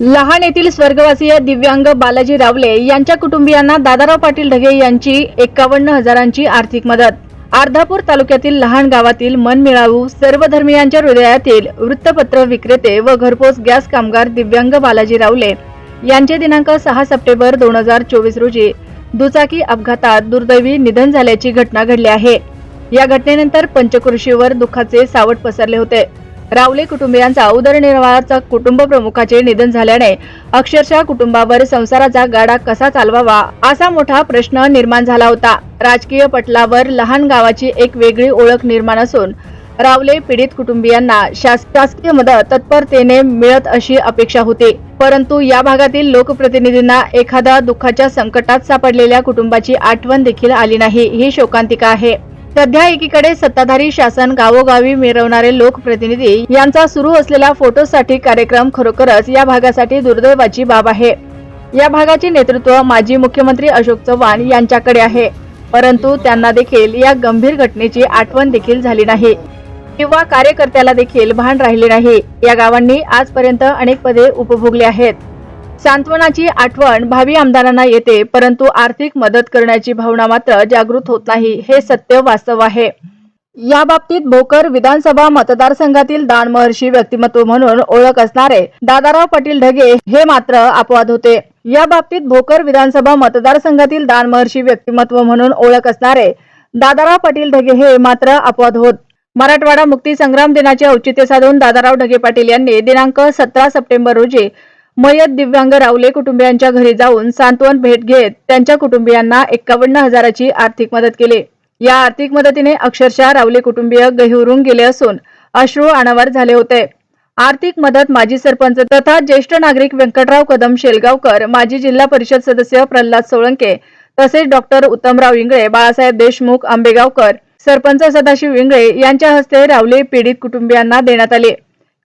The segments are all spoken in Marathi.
लहान येथील स्वर्गवासीय दिव्यांग बालाजी रावले यांच्या कुटुंबियांना दादाराव पाटील ढगे यांची एकावन्न हजारांची आर्थिक मदत. अर्धापूर तालुक्यातील लहान गावातील मनमिळावू सर्व धर्मियांच्या हृदयातील वृत्तपत्र विक्रेते व घरपोच गॅस कामगार दिव्यांग बालाजी रावले यांचे दिनांक सहा सप्टेंबर दोन हजार चोवीस रोजी दुचाकी अपघातात दुर्दैवी निधन झाल्याची घटना घडली आहे. या घटनेनंतर पंचकृषीवर दुःखाचे सावट पसरले होते. रावले कुटुंबियांचा उदरनिर्वाहाचा कुटुंब प्रमुखाचे निधन झाल्याने अक्षरशः कुटुंबावर संसाराचा गाडा कसा चालवावा असा मोठा प्रश्न निर्माण झाला होता. राजकीय पटलावर लहान गावाची एक वेगळी ओळख निर्माण असून रावले पीडित कुटुंबियांना शास- शासकीय मदत तत्परतेने मिळत अशी अपेक्षा होती. परंतु या भागातील लोकप्रतिनिधींना एखाद्या दुःखाच्या संकटात सापडलेल्या कुटुंबाची आठवण देखील आली नाही. ही शोकांतिका आहे. सध्या एकीकडे सत्ताधारी शासन गावोगावी मिरवणारे लोकप्रतिनिधी यांचा सुरू असलेला फोटोसाठी कार्यक्रम खरोखरच या भागासाठी दुर्दैवाची बाब आहे. या भागाचे नेतृत्व माजी मुख्यमंत्री अशोक चव्हाण यांच्याकडे आहे. परंतु त्यांना देखील या गंभीर घटनेची आठवण देखील झाली नाही. किंवा कार्यकर्त्याला देखील भान राहिले नाही. या गावांनी आजपर्यंत अनेक पदे उपभोगली आहेत. सांत्वनाची आठवण भावी आमदारांना येते परंतु आर्थिक मदत करण्याची भावना मात्र जागृत होत नाही हे सत्य वास्तव आहे. या बाबतीत भोकर विधानसभा मतदारसंघातील दानमहर्षी व्यक्तिमत्व म्हणून ओळख असणारे दादाराव पाटील ढगे हे मात्र अपवाद होते. या बाबतीत भोकर विधानसभा मतदारसंघातील दानमहर्षी व्यक्तिमत्व म्हणून ओळख असणारे दादाराव पाटील ढगे हे मात्र अपवाद होत. मराठवाडा मुक्ती संग्राम दिनाचे औचित्य साधून दादाराव ढगे पाटील यांनी दिनांक सतरा सप्टेंबर रोजी मयत दिव्यांग रावले कुटुंबियांच्या घरी जाऊन सांत्वन भेट घेत त्यांच्या कुटुंबियांना एकावन्न हजाराची आर्थिक मदत केली. या आर्थिक मदतीने अक्षरशः रावले कुटुंबीय गहिवरून गेले असून अश्रू अनावर झाले होते. आर्थिक मदत माजी सरपंच तथा ज्येष्ठ नागरिक व्यंकटराव कदम शेलगावकर माजी जिल्हा परिषद सदस्य प्रल्हाद सोळंके तसेच डॉक्टर उत्तमराव इंगळे बाळासाहेब देशमुख आंबेगावकर सरपंच सदाशिव इंगळे यांच्या हस्ते रावले पीडित कुटुंबियांना देण्यात आले.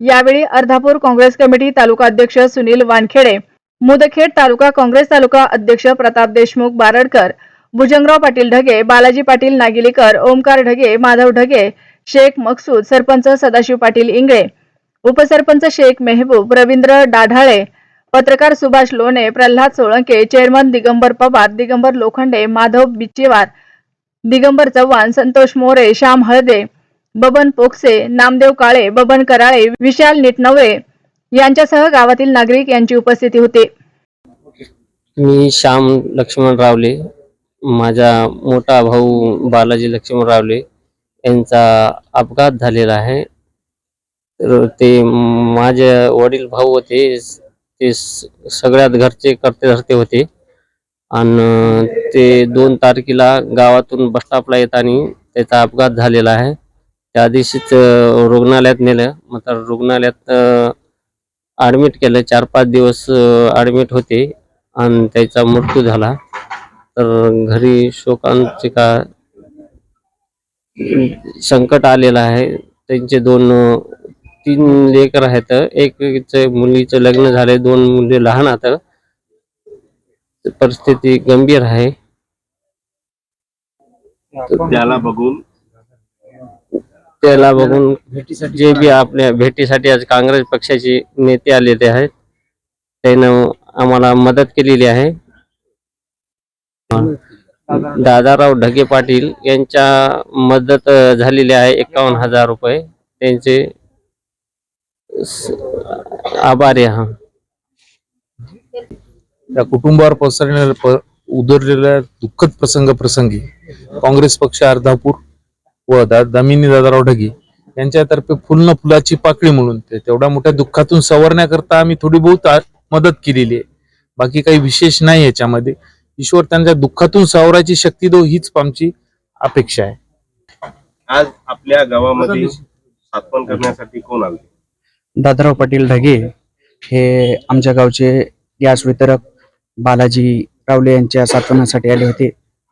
यावेळी अर्धापूर काँग्रेस कमिटी तालुका अध्यक्ष सुनील वानखेडे मुदखेड तालुका काँग्रेस तालुका अध्यक्ष प्रताप देशमुख बारडकर भुजंगराव पाटील ढगे बालाजी पाटील नागिलीकर ओमकार ढगे माधव ढगे शेख मकसूद सरपंच सदाशिव पाटील इंगळे उपसरपंच शेख मेहबूब रवींद्र डाढाळे पत्रकार सुभाष लोणे प्रल्हाद सोळंके चेअरमन दिगंबर पवार दिगंबर लोखंडे माधव बिच्चेवार दिगंबर चव्हाण संतोष मोरे श्याम हळदे बबन पोखसे नामदेव काळे बबन कराळे विशाल निटनवरे यांच्यासह गावातील नागरिक यांची उपस्थिती होती. मी श्याम लक्ष्मण रावले. माझा मोठा भाऊ बालाजी लक्ष्मण रावले यांचा अपघात झालेला आहे. तर ते माझे वडील भाऊ होते ते सगळ्यात घरचे करते धरते होते. आणि ते दोन तारखेला गावातून बस स्टॉपला येताना त्याचा अपघात झालेला आहे. त्या दिवशीच रुग्णालयात नेलं. मग तर रुग्णालयात ॲडमिट केलं. चार पाच दिवस ॲडमिट होते आणि त्याचा मृत्यू झाला. तर घरी शोकांचे का संकट आलेलं आहे. त्यांचे दोन तीन लेकर आहेत. एक मुलीचं लग्न झाले दोन मुली लहान आहेत. परिस्थिती गंभीर आहे. त्याला बघून त्याला बघून जे बी आपल्या भेटीसाठी आज काँग्रेस पक्षाचे नेते आलेले आहेत त्यानं आम्हाला मदत केलेली आहे. दादाराव ढगे पाटील यांच्या मदत झालेली आहे एकावन्न हजार रुपये. त्यांचे आभारी आहे. हा त्या कुटुंबावर पसरलेल्या उदरलेल्या दुःखद प्रसंग प्रसंगी काँग्रेस पक्ष अर्धापूर व दा दामिनी दादाराव ढगे यांच्यातर्फे फुल न फुलाची पाकळी म्हणून ते तेवढ्या मोठ्या दुःखातून सवरण्याकरता आम्ही थोडी बहुत मदत केलेली आहे. बाकी काही विशेष नाही याच्यामध्ये. ईश्वर त्यांच्या दुःखातून सावरायची शक्ती दो हीच आमची अपेक्षा आहे. आज आपल्या गावामध्ये स्थापन करण्यासाठी कोण आले दादाराव पाटील ढगे हे आमच्या गावचे गॅस वितरक बालाजी रावले यांच्या सात्वनासाठी आले होते.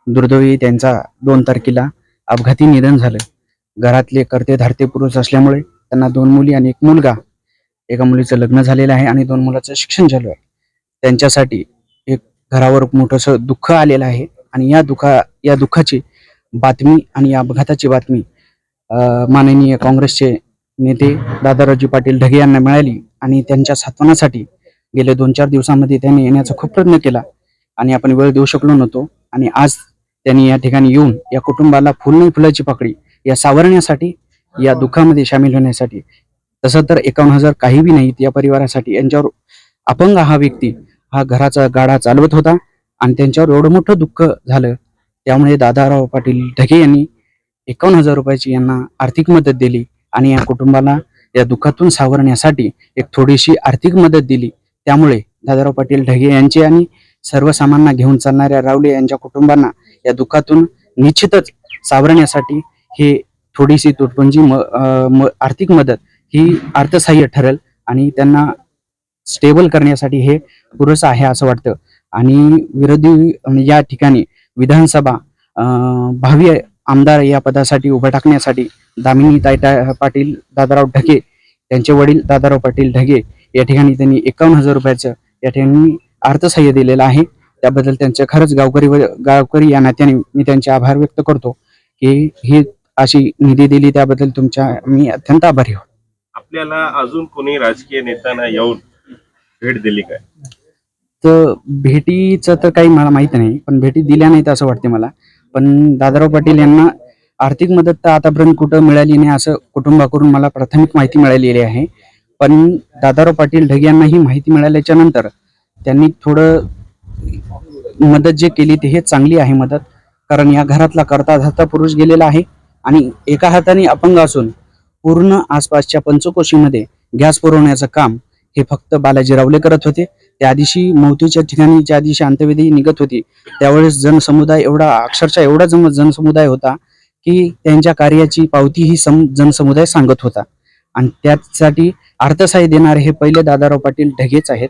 दुर्दैवी त्यांचा दोन तारखेला अपघाती निधन झालं. घरातले करते धारते पुरुष असल्यामुळे त्यांना दोन मुली आणि एक मुलगा. एका मुलीचं लग्न झालेलं आहे आणि दोन मुलाचं शिक्षण झालं आहे. त्यांच्यासाठी एक घरावर मोठंसं दुःख आलेलं आहे आणि या दुःखा या दुःखाची बातमी आणि या अपघाताची बातमी माननीय काँग्रेसचे नेते दादारावजी पाटील ढगे यांना मिळाली आणि त्यांच्या सात्वनासाठी गेले दोन चार दिवसामध्ये त्यांनी येण्याचा खूप प्रयत्न केला आणि आपण वेळ देऊ शकलो नव्हतो आणि आज त्यांनी या ठिकाणी येऊन या कुटुंबाला फुल नाही फुलाची पाकळी या सावरण्यासाठी या दुःखामध्ये सामील होण्यासाठी तसं तर एकावन्न हजार काही बी नाहीत या परिवारासाठी यांच्यावर अपंग हा व्यक्ती हा घराचा गाडा चालवत होता आणि त्यांच्यावर एवढं मोठं दुःख झालं. त्यामुळे दादाराव पाटील ढगे यांनी एकावन्न हजार रुपयाची यांना आर्थिक मदत दिली आणि या कुटुंबाला या दुःखातून सावरण्यासाठी एक थोडीशी आर्थिक मदत दिली. त्यामुळे दादाराव पाटील ढगे यांचे आणि सर्वसामान्यांना घेऊन चालणाऱ्या रावले यांच्या कुटुंबांना या दुःखातून निश्चितच सावरण्यासाठी हे थोडीशी तुटपुंजी म, म, आर्थिक मदत ही अर्थसहाय्य ठरेल आणि त्यांना स्टेबल करण्यासाठी हे पुरेसं आहे असं वाटतं. आणि विरोधी या ठिकाणी विधानसभा भावी आमदार या पदासाठी उभं टाकण्यासाठी दामिनी तायटा पाटील दादाराव ढगे त्यांचे वडील दादाराव पाटील ढगे या ठिकाणी त्यांनी एकावन्न हजार रुपयाचं या ठिकाणी अर्थसहाय्य दिलेलं आहे. त्याबद्दल त्यांचे खरंच गावकरी व- गावकरी या नात्याने मी त्यांचे आभार व्यक्त करतो की ही अशी निधी दिली त्याबद्दल तुमच्या मी अत्यंत आभारी आहोत. आपल्याला अजून कोणी राजकीय नेत्यांना येऊन भेट दिली काय? तर भेटीचं तर काही मला माहीत नाही पण भेटी दिल्या नाहीत असं वाटते मला. पण दादाराव पाटील यांना आर्थिक मदत तर आतापर्यंत कुठं मिळाली नाही असं कुटुंबाकडून मला प्राथमिक माहिती मिळालेली आहे. पण दादाराव पाटील ढगे यांना ही माहिती मिळाल्याच्या नंतर त्यांनी थोडं मदत जे केली ती हे चांगली आहे मदत. कारण या घरातला करता धरता पुरुष गेलेला आहे आणि एका हाताने अपंग असून पूर्ण आसपासच्या पंचकोशीमध्ये गॅस पुरवण्याचं काम हे फक्त बालाजी रावले करत होते. त्या दिवशी मौतीच्या ठिकाणी ज्या दिवशी अंत्यविधी निघत होती त्यावेळेस जनसमुदाय एवढा अक्षरशः एवढा जम जनसमुदाय होता की त्यांच्या कार्याची पावती ही सम जनसमुदाय सांगत होता. आणि त्यासाठी अर्थसहाय्य देणारे हे पहिले दादाराव पाटील ढगेच आहेत.